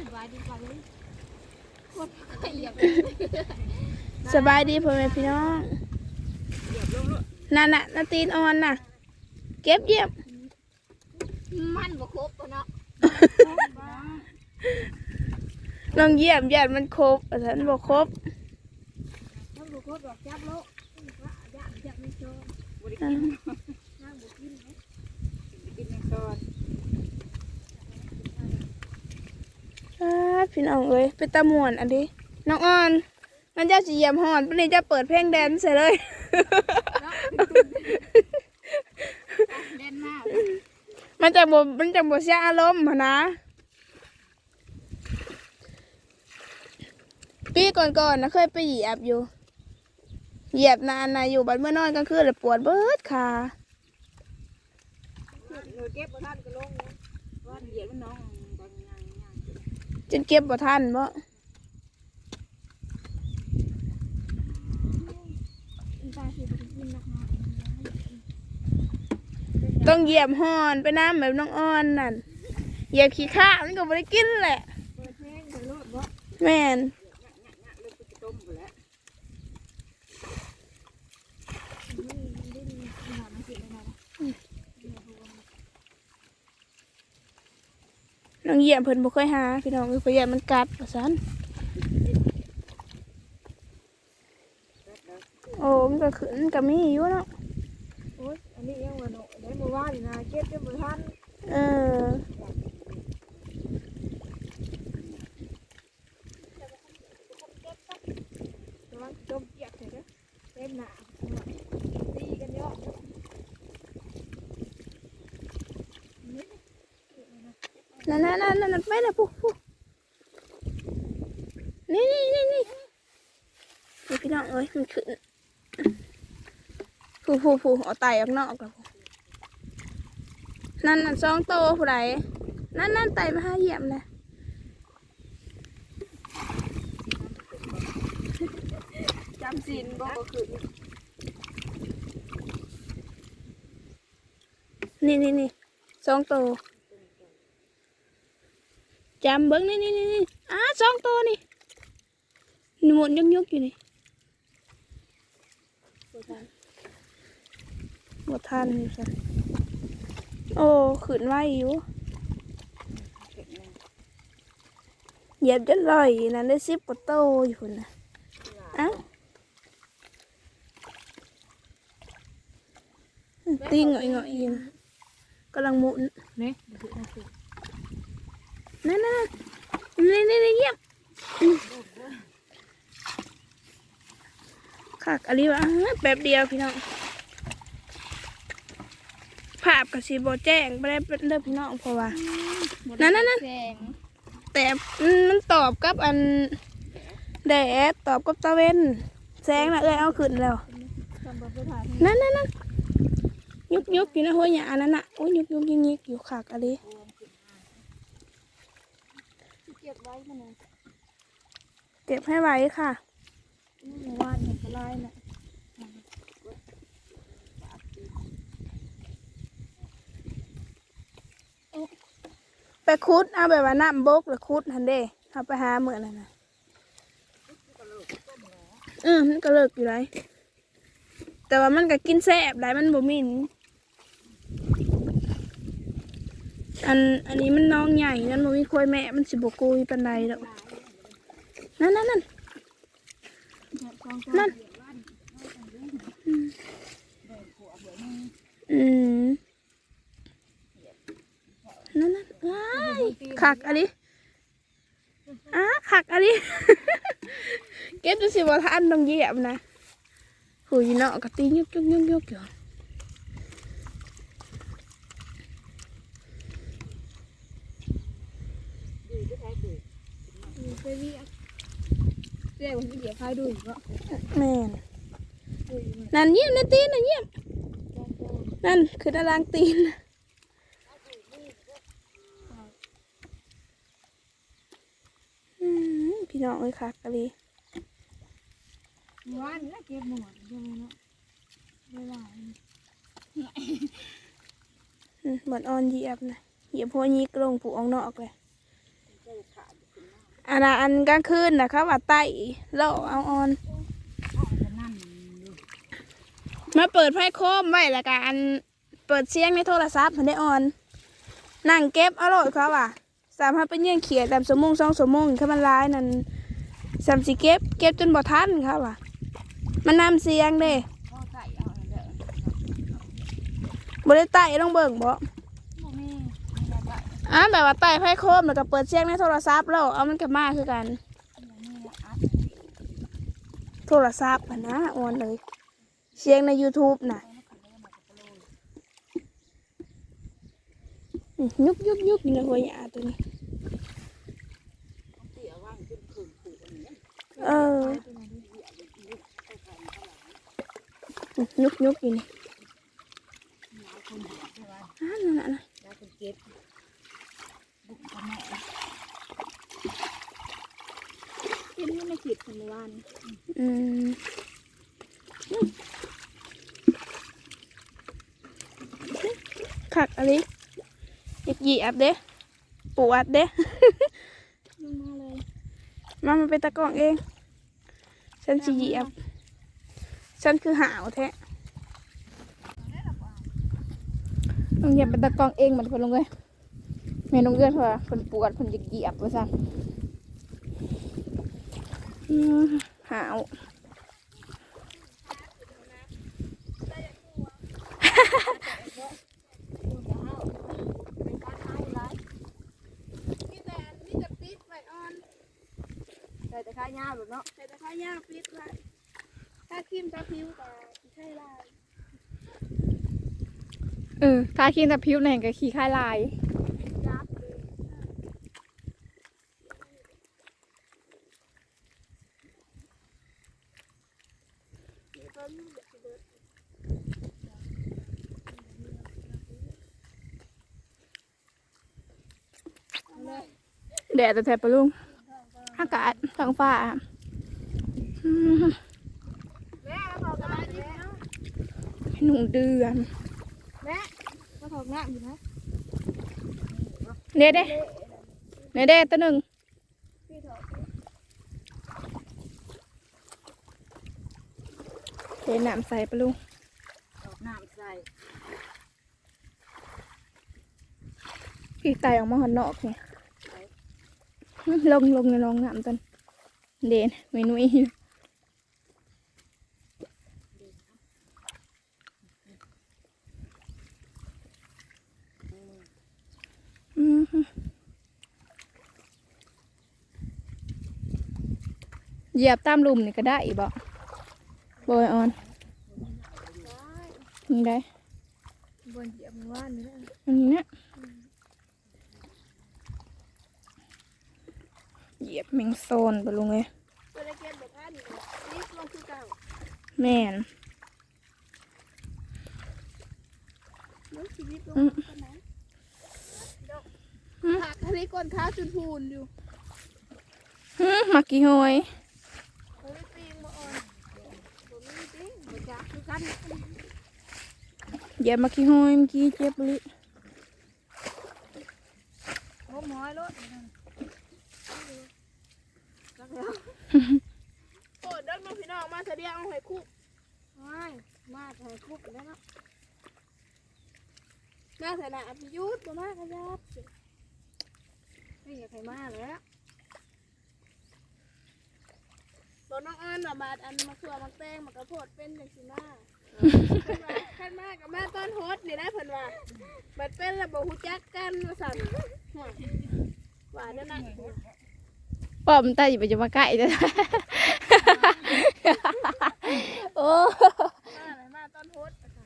สบายดีกว่าเลยโคตรเหยียบสบายดีพ่อแม่พี่น้องนั่นน่ะนาตีนอ่อนน่ะ เก็บเยี่ยมมันบ่ครบปะเนาะลองเยี่ยมญาติมันครบแต่ฉันบอกครบมันบ่ครบดอกจับโลว่าย่างจับไม่โชว์อ่าย่างบ่กินไหมกินในซอน อ่า พี่น้องเอ้ยเป็นตะมวนอันนี้น้องอ่อน มันจะสีเยี่ยมหอนปนี้จะเปิดเพลงแดนซ์เสียเลยเล่นมากมันจะบมันจะบ่เสียอารมณ์นะปีก่อนๆนะเคยไปเหยียบอยู่ เหยียบนานนะอยู่บัดเมื่อนอนกลางคืนเลยปวดเบิดขาหนูเก็บบ่ทันก็ลงนะว่าเหยียดมันน้อง จนเก็บบ่ทันบ่านบ่ต้องเหยียบหอนไปน้ำแบบน้องอ้อนนั่นเหยียบขี้ข้ามันก็บ่ได้กินแหละแม่น เลิกไปต้มไปแล้ว มันดิ้นหามันกินได้ไงล่ะ น้องเหยี่ยมเพิ่นบ่เคยหาพี่น้องคือพยานมันกัดว่าซั่นโอ้มันก็ขึ้นก็มีอยู่เนาะโอ้ยอันนี้ยังว่าเนาะได้เมื่อวานนี่นะเก็บยังบ่ทัน เออ กำลังจมเกียกเลยเด้อเต็มหน้าตีกันเยอะ นั่นนั่นนั่นนั่นไปนะปุ๊บปุ๊บนี่นี่นี่นี่นี่พี่น้องเอ้ยมันขึ้นผู้ผู้ผู้เอาไตออกนอกแล้วผู้นั่นนั่นสองโตผู้ใดนั่นนั่นไตมาหาเหยียบนะจำศีลบ่ก็คือนี่นี่นี่สองโต จำเบิ้งนี่นี่นี่นี่อ่าสองโตนี่หมุนยุกยุกอยู่นี่บ่ทันอยู่สันโอ้ขึ้นไวอยู่เหยียบจนลอยนั่นได้สิบกว่าโตอยู่พุ่นนะเอ้าติ้งหน่อยหน่อยอยู่นะกำลังหมุนนี่ นั่นนั่นนี่นี่นี่เยี่ยมคักอะไรวะแป๊บเดียวพี่น้อง ภาพกับสีโบแจ้งไม่ได้เป็นเด้อพี่น้องเพราะว่า นั่นนั่นนั่นแสงแต่มันตอบกับอันแดดตอบกับตะเวนแสงนะเอ้ยเอาขึ้นแล้วทำแบบถ่ายนั่นนั่นนั่นยุกยุกอยู่นะหัวหยาอันนั้นน่ะโอ้ยยุกยุกยิงยิกอยู่ขากอะไร เก็บไว้มันนะเก็บให้ไว้ค่ะเมื่อวานเห็นกระไรน่ะไปคุดเอาแบบว่าน้ำบกหรือคุดหันเด้เอาไปหาเหมือนนั่นนะเออมันก็เลิกอยู่ไรแต่ว่ามันก็กินแซ่บได้มันบ่หมิน อันอันนี้มันน้องใหญ่นั่นบ่มีควยแม่มันสิบกุยปันใดดอกนั่นนั่นนั่นนั่นอืมนั่นนั่นว้ายขักอันนี้อ้าขักอันนี้เก็บจะสิบ่ทันต้องเหยียบนะหูยเนาะกะตียุกยุกยุกยุกอยู่ ไปเรียกเรียกว่าเดี๋ยวพายดูอีกว่าแม่นนั่นเยี่ยมนะตีนนั่นเยี่ยมนั่นคือตารางตีนน่ะอืมพี่น้องเอ้ยคักอะไรเมื่อวานนี่เก็บหมดใช่ไหมเนาะไม่ไหวอืมเหมือนออนเหยียบนะเหยียบหัวยีกลงผูกออกนอกเลยก็ขาด อันอันกลางคืนนะเขาว่าไต่เลาะเอาออน มาเปิดไพ่โคมไว้ล้วก็อัน เปิดเสียงในโทรศัพท์มันได้ออน นั่งเก็บอาโลดเขาว่ะสามารถเป็นเยี่ยงเขียดตามสมงสองสมงเขามันร้ายนั่นสามสิเก็บ เก็บจนบ่ทันเขาว่ะ มันนำเสียงเด้พ่อใส่เอาเด้อบ่ได้ไต่ต้องเบิ่งบ่ อะไรบ้างอ่าแบบว่าไต่ไพ่โคมแล้วก็เปิดเสียงในโทรศัพท์แล้วเอามันก็มาคือกัน โทรศัพท์นะออนเลย เสียงใน YouTube น่ะอืมยุกยุกยุกอยู่ในหัวหยาตัวนี้เสียว่างขึ้นขึ้นขู่อันนี้เอยุกยุกอยู่นี่อ่านั่นน่ะนะ แล้วก็เก็บบุกกระแม่ กินนี่ไม่ผิดคนวันอืมขักอะไรหยิบหยีบเด้ปวดเด้ลงมาเลยมามันเป็นตะกร้องเอง ฉันสิเหยียบฉันคือหาวแท้ลงเหยียบเป็นตะกร้องเองเหมือนคนลงเลยแม่ลงเอื้อนเพราะว่าคนปวดคนเหยียบเหยียบว่าสั่นอืม หาวนี่แต่นี่จะปิดไว้ออนใส่แต่ข้าวยาวหรือเนาะใส่ตะไคร้ย่างปิดไว้ถ้าครีมถ้าผิวก็ใช่ลายเออทาครีมแต่ผิวแหน่งกับขี้คายลายยั แดดแต่แทบปะลุงอากาศท้องฟ้าอืมแม่มาถอดกระดาษดิเนาะหนุ่งเดือนแม่มาถอดหน้าอยู่นะเด้เด้เด้เด้ตัวหนึ่งพี่ถอดเทน้ำใส่ปะลุงเอาน้ำใส่พี่ไตออกมาหอนนอกเนี่ย ลงลงในรองน้ำตันเด่นเมนูอีกอืมเหยียบตามลุมนี่ก็ได้อีกบ่บอยออนนี่ได้บนเหยียบมันว่านนี่แหละอันนี้นะียบแมงโซนไปลุงเลยแบบท่านนี่รีบลงคือเก่าแม่นเดี๋ยวชีวิตลงอืมกันไหนผักทะเลก้นข้าวจุนพูนอยู่มักกี่หอยเลปีงมาอ่อนผมาจากคือกันเหยียบมักกี่หอยเมื่อกี้เจ็บเลยโอ้หมอยรถ โอ้ดันมาพี่น้องมาเสดียงเอาหอยคุกไม่มาหอยคุกแล้วเนาะมาใส่หน้าพิยุทธ์บ่มากระยับสิไม่อยากให้มาแล้วบอกน้องอ้อนว่ามาอันมาเขือมาแป้งมากระโพดเป็นอย่างสิมาขันมากกับมาต้นโฮสนี่ได้เพิ่นว่าบัดเป็นระบบหูจักกันว่าสั่นหัวหวานนั่นน่ะ ป้อมตาอยู่ไปจะมาใกล้เลยโอ้มาเลยมาต้นโฮสอะค่ะ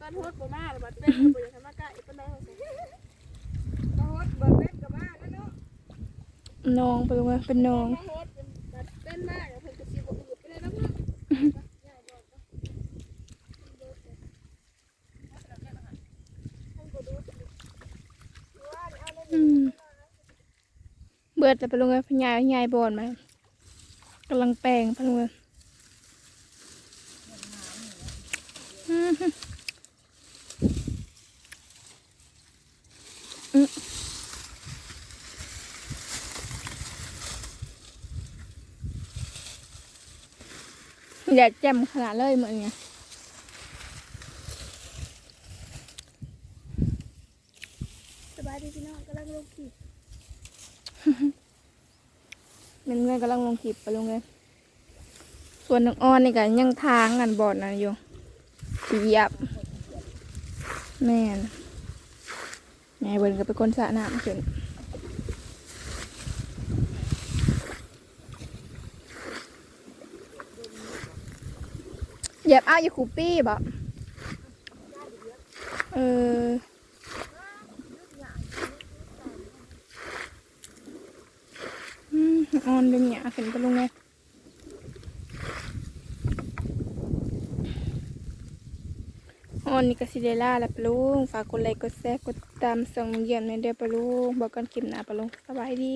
ต้นโฮสบ่มาแล้วบัดเป็นบ่อยากให้มาใกล้ปานใดว่าซั่นต้นโฮสบัดเป็นก็มาแล้วเนาะน้องไปลุงเลยเป็นน้อง ดแล้วไปลงเลยพญายพญายบอนมากำลังแปลงไปลงเลยอือย่าแจ่มขนาดเลยเหมือนไง กำลังลงคลิปไปลงเลย ส่วนน้องอ้อนนี่กันยังทางอันบอดนั่นอยู่สีเหยียบแม่นแม่เบิ้นก็เป็นคนสระน้ำขึ้นเหยียบอ้าวอย่าคูปี้บ่เออ อืมออนเป็นหยาขึ้นไปลงเลยออนนี่ก็สิเดล่าละปะลุงฝากกดไลค์กดแชร์กดตามส่งเยี่ยมในเด้อปะลุงบอกกันคลิปหน้าปะลุงสบายดี